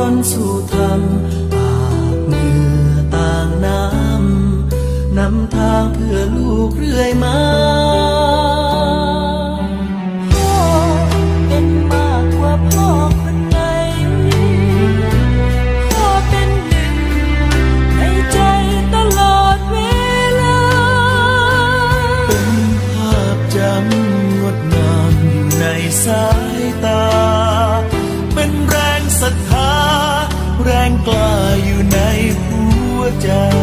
พ่อทนสู่ธรรมอาบเหงื่อต่างน้ำนำทางเพื่อลูกเรื่อยมา yeah.